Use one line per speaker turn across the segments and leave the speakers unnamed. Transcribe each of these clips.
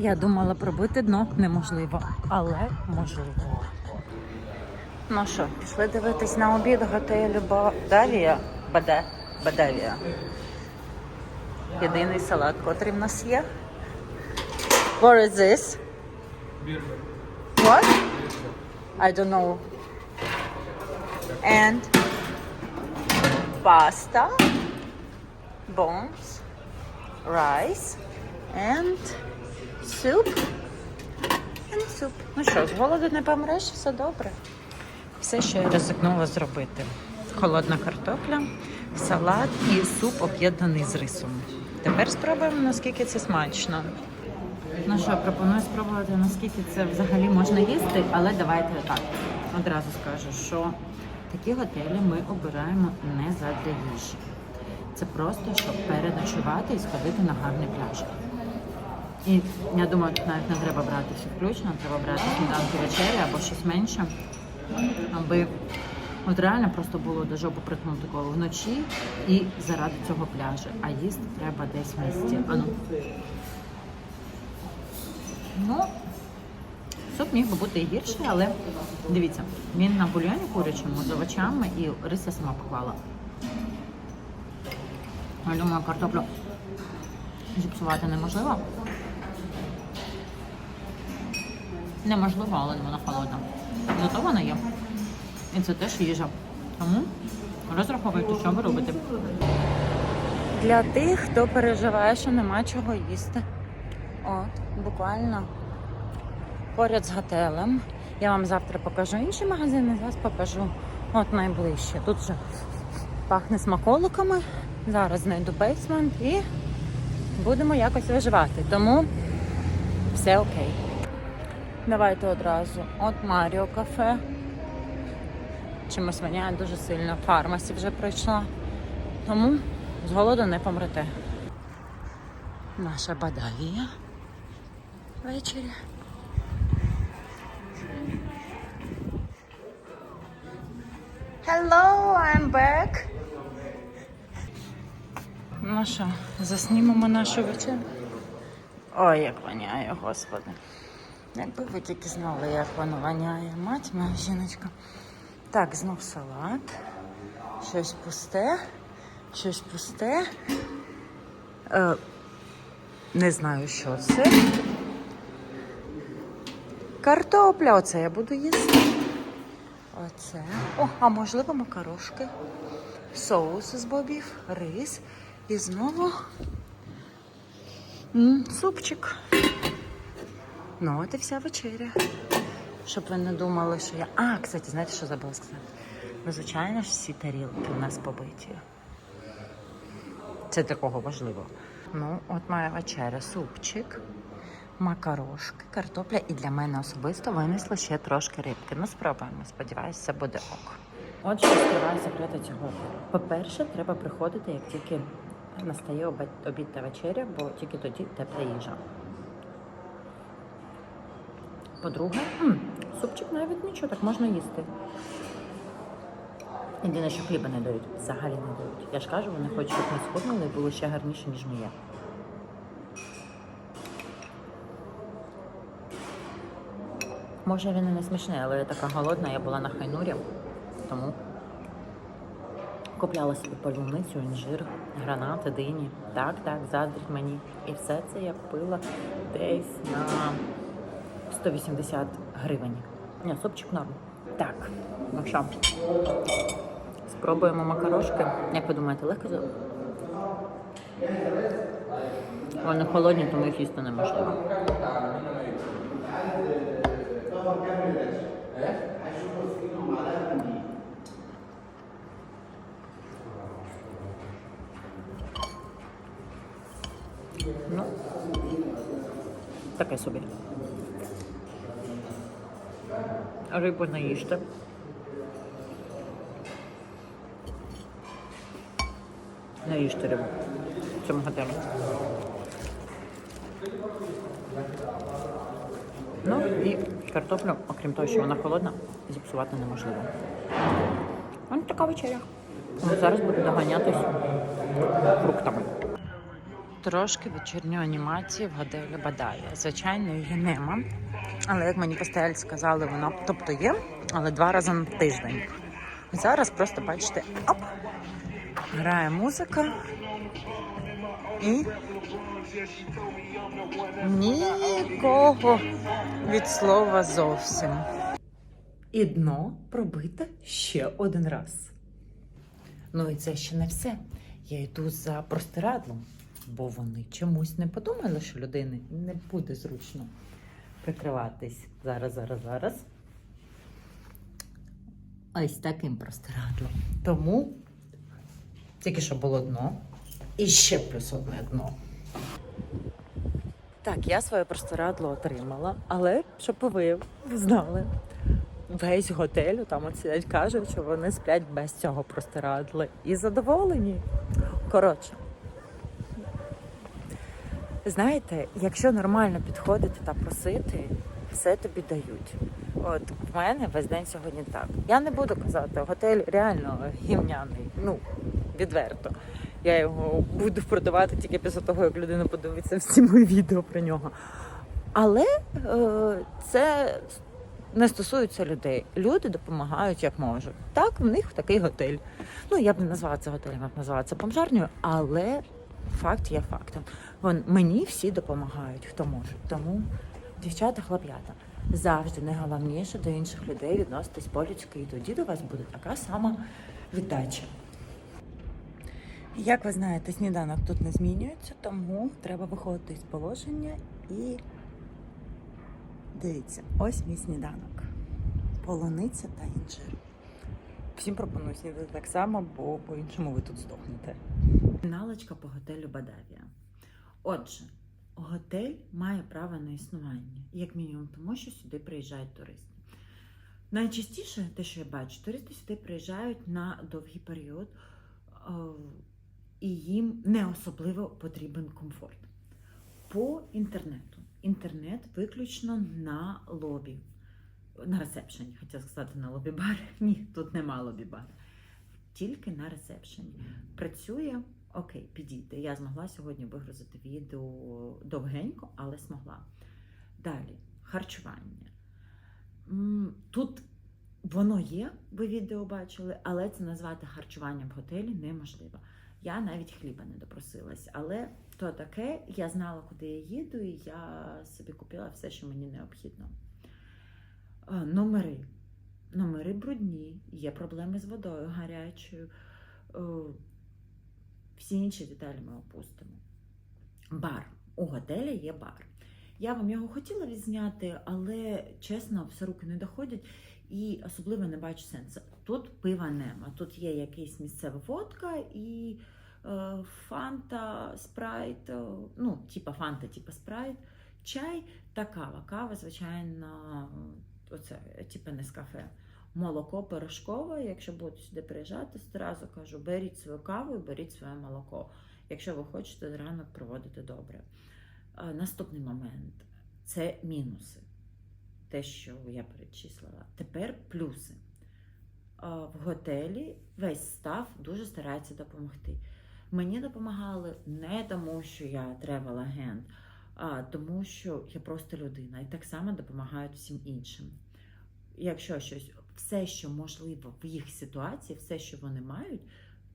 Я думала, пробити дно неможливо, але можливо. Ну що, пішли дивитись на обід готелю Бадавія. Баде, Бадавія. Єдиний салат, котрий в нас є. What is this? What? I don't know. And pasta, bones, rice, and soup. And soup. Ну що, з голоду не помреш, все добре. Все, що я ризикнула зробити. Холодна картопля, салат і суп об'єднаний з рисом. Тепер спробуємо, наскільки це смачно. Ну що, пропоную спробувати, наскільки це взагалі можна їсти, але давайте так. Одразу скажу, що такі готелі ми обираємо не задля їжі. Це просто щоб переночувати і сходити на гарний пляж. І я думаю, тут навіть не треба брати все включно, треба брати сніданки вечері або щось менше, аби от реально просто було до жопи приткнути коло вночі і заради цього пляжу. А їсти треба десь в місті. Ану. Ну, суп міг би бути і гірший, але дивіться, він на бульйоні курячому з овочами і рис я сама поклала. Я думаю, картоплю зіпсувати неможливо. Неможливо, але вона холодна. Зато вона є. І це теж їжа. Тому розраховуйте, що ви робите. Для тих, хто переживає, що нема чого їсти. От, буквально поряд з готелем. Я вам завтра покажу інші магазини, зараз покажу от найближче. Тут вже пахне смаколиками. Зараз знайду бейсмент і будемо якось виживати. Тому все окей. Давайте одразу. От Маріо кафе. Чимось воняє дуже сильно. Фармасі вже пройшла. Тому з голоду не помрете. Наша Бадавія. Ввечері. Hello, I'm back. Ну що, заснімемо нашу вечерю? Ой, як воняє, господи. Якби ви тільки знали, як воно воняє. Мать моя жіночка. Так, знов салат. Щось пусте. Щось пусте. Е, не знаю, що це. Картопля, оце я буду їсти. Оце. О, а можливо, макарошки. Соус з бобів, рис. І знову м, супчик. Ну, от і вся вечеря. Щоб ви не думали, що я. А, кстати, знаєте, що забула сказати? Ну, звичайно ж, всі тарілки у нас побиті. Це такого важливо. Ну, от моя вечеря, супчик, макарошки, картопля і для мене особисто винесли ще трошки рибки. Ну, спробуємо. Сподіваюся, буде ок. От що скриває секрети цього. По-перше, треба приходити, як тільки настає обід та вечеря, бо тільки тоді тепла їжа. По-друге, супчик навіть нічого, так можна їсти. Єдине, що хліба не дають, взагалі не дають. Я ж кажу, вони хочуть, щоб ми схуднули і було ще гарніше, ніж ми є. Може він і не смачний, але я така голодна, я була на хайнурі, тому купляла собі полюницю, інжир, гранати, дині. Так, так, заздріть мені. І все це я купила десь на 180 гривень. Ні, супчик норм. Так, ну що, спробуємо макарошки. Як ви думаєте, легко зробити? Вони холодні, тому їх їсти неможливо. Ну, таке собі. Рибу не їжте. Не їжте рибу цьому готелі. Ну і картоплю, окрім того, що вона холодна, зіпсувати неможливо. Ось така вечеря. Зараз буду доганятись фруктами. трошки вечірньої анімації в готелі Бадая. Звичайно, її нема. Але як мені постояльці сказали, вона тобто є, але два рази на тиждень. Зараз просто бачите, оп, грає музика і нікого від слова зовсім. І дно пробите ще один раз. Ну і це ще не все. Я йду за простирадлом, бо вони чомусь не подумали, що людини не буде зручно прикриватись. Зараз, зараз, зараз. Ось таким простирадлом. Тому тільки що було дно. І ще плюс одне дно. Так, я своє простирадло отримала, але щоб ви знали, весь готель там от сидять кажуть, що вони сплять без цього простирадла і задоволені. Коротше. Знаєте, якщо нормально підходити та просити, все тобі дають. От в мене весь день сьогодні так. Я не буду казати, готель реально гівняний. Ну, відверто. Я його буду продавати тільки після того, як людина подивиться всі мої відео про нього. Але е, це не стосується людей. Люди допомагають як можуть. Так, в них такий готель. Ну, я б не назвала це готелем, я б назвала це бомжарнею, але факт є фактом. Вон, мені всі допомагають, хто може. Тому, дівчата, хлоп'ята, завжди найголовніше до інших людей відноситись по-людськи, і тоді до вас буде така сама віддача. Як ви знаєте, сніданок тут не змінюється, тому треба виходити з положення і дивіться, ось мій сніданок. Полуниця та інжир. Всім пропоную снідати так само, бо по-іншому ви тут здохнете. Налочка по готелю Бадавія. Отже, готель має право на існування, як мінімум, тому що сюди приїжджають туристи. Найчастіше, те, що я бачу, туристи сюди приїжджають на довгий період, і їм не особливо потрібен комфорт. По інтернету. Інтернет виключно на лобі, на ресепшені, хотіла сказати на лобі-бар. Ні, тут нема лобі-бар. Тільки на ресепшені. Працює окей, підійде. Я змогла сьогодні вигрузити відео довгенько, але змогла. Далі, харчування. Тут воно є, ви відео бачили, але це назвати харчуванням в готелі неможливо. Я навіть хліба не допросилась, але то таке, я знала, куди я їду, і я собі купила все, що мені необхідно. Е, Номери. Номери брудні, є проблеми з водою гарячою. Всі інші деталі ми опустимо. Бар. У готелі є бар. Я вам його хотіла відзняти, але чесно, все руки не доходять і особливо не бачу сенсу. Тут пива нема. Тут є якийсь місцева водка і е, фанта, спрайт, е, ну, типа фанта, типа спрайт, чай та кава. Кава, звичайно, оце, типа не з кафе. Молоко порошкове, якщо будете сюди приїжджати, одразу кажу, беріть свою каву і беріть своє молоко, якщо ви хочете ранок проводити добре. Наступний момент це мінуси. Те, що я перечислила. Тепер плюси. В готелі весь став дуже старається допомогти. Мені допомагали не тому, що я travel агент, а тому, що я просто людина. І так само допомагають всім іншим. Якщо щось, все, що можливо в їх ситуації, все, що вони мають,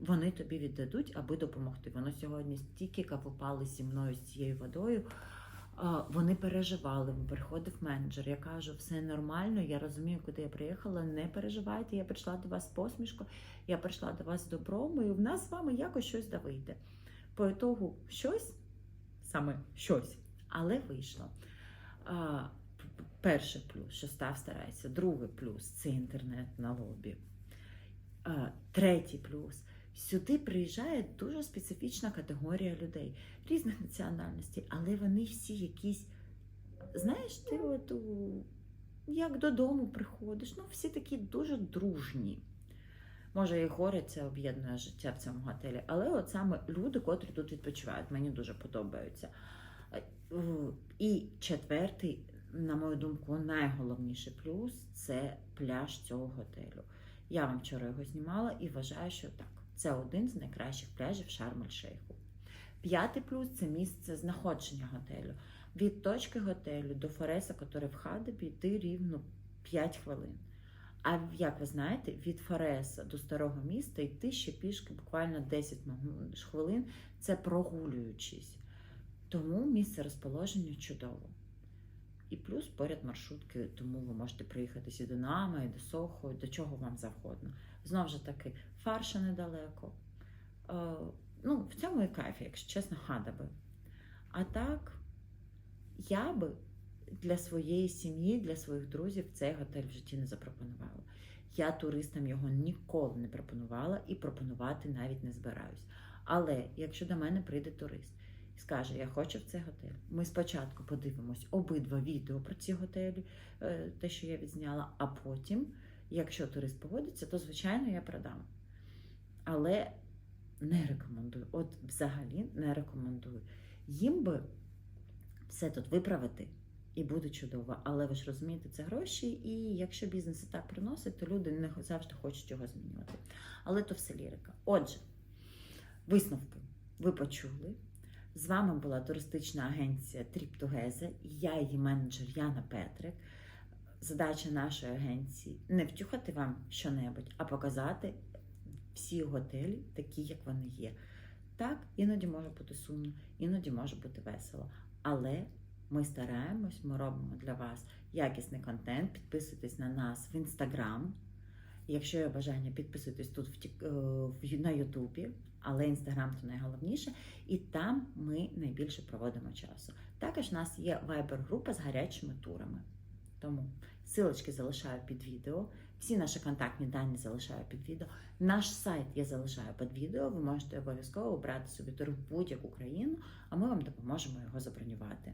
вони тобі віддадуть, аби допомогти. Воно сьогодні стільки капопали зі мною з цією водою. Вони переживали, приходив менеджер. Я кажу, все нормально, я розумію, куди я приїхала. Не переживайте, я прийшла до вас з посмішкою, я прийшла до вас з добром, і в нас з вами якось щось да вийде. По ітогу щось, саме щось, але вийшло. Перший плюс, що став старається. Другий плюс це інтернет на лобі. Третій плюс. Сюди приїжджає дуже специфічна категорія людей різних національностей, але вони всі якісь, знаєш, ти от як додому приходиш, ну всі такі дуже дружні. Може, і горе це об'єднує життя в цьому готелі, але от саме люди, котрі тут відпочивають, мені дуже подобаються. Е, І четвертий, на мою думку, найголовніший плюс це пляж цього готелю. Я вам вчора його знімала і вважаю, що так. Це один з найкращих пляжів Шарм-ель-Шейху. П'ятий плюс це місце знаходження готелю. Від точки готелю до Фореса, який в Хадебі, йти рівно 5 хвилин. А як ви знаєте, від Фореса до старого міста йти ще пішки буквально 10 хвилин, це прогулюючись. Тому місце розположення чудово. І плюс поряд маршрутки, тому ви можете приїхати і до Нама, і до Сохо, і до чого вам завгодно. Знову ж таки, фарша недалеко. Е, ну, в цьому і кайф, якщо чесно, хада би. А так, я би для своєї сім'ї, для своїх друзів цей готель в житті не запропонувала. Я туристам його ніколи не пропонувала і пропонувати навіть не збираюсь. Але якщо до мене прийде турист скаже, я хочу в цей готель, ми спочатку подивимось обидва відео про ці готелі, е, те, що я відзняла, а потім, якщо турист погодиться, то звичайно я продам. Але не рекомендую. От взагалі не рекомендую. Їм би все тут виправити. І буде чудово, але ви ж розумієте, це гроші, і якщо бізнес і так приносить, то люди не завжди хочуть його змінювати. Але то все лірика. Отже, висновки ви почули. З вами була туристична агенція Trip і я її менеджер Яна Петрик. Задача нашої агенції не втюхати вам що-небудь, а показати всі готелі такі, як вони є. Так, іноді може бути сумно, іноді може бути весело. Але ми стараємось, ми робимо для вас якісний контент. Підписуйтесь на нас в інстаграм. Якщо є бажання, підписуйтесь тут е, на Ютубі, але інстаграм то найголовніше. І там ми найбільше проводимо часу. Також в нас є вайбер-група з гарячими турами. Тому силочки залишаю під відео. Всі наші контактні дані залишаю під відео. Наш сайт я залишаю під відео. Ви можете обов'язково обрати собі тур в будь-яку країну, а ми вам допоможемо його забронювати.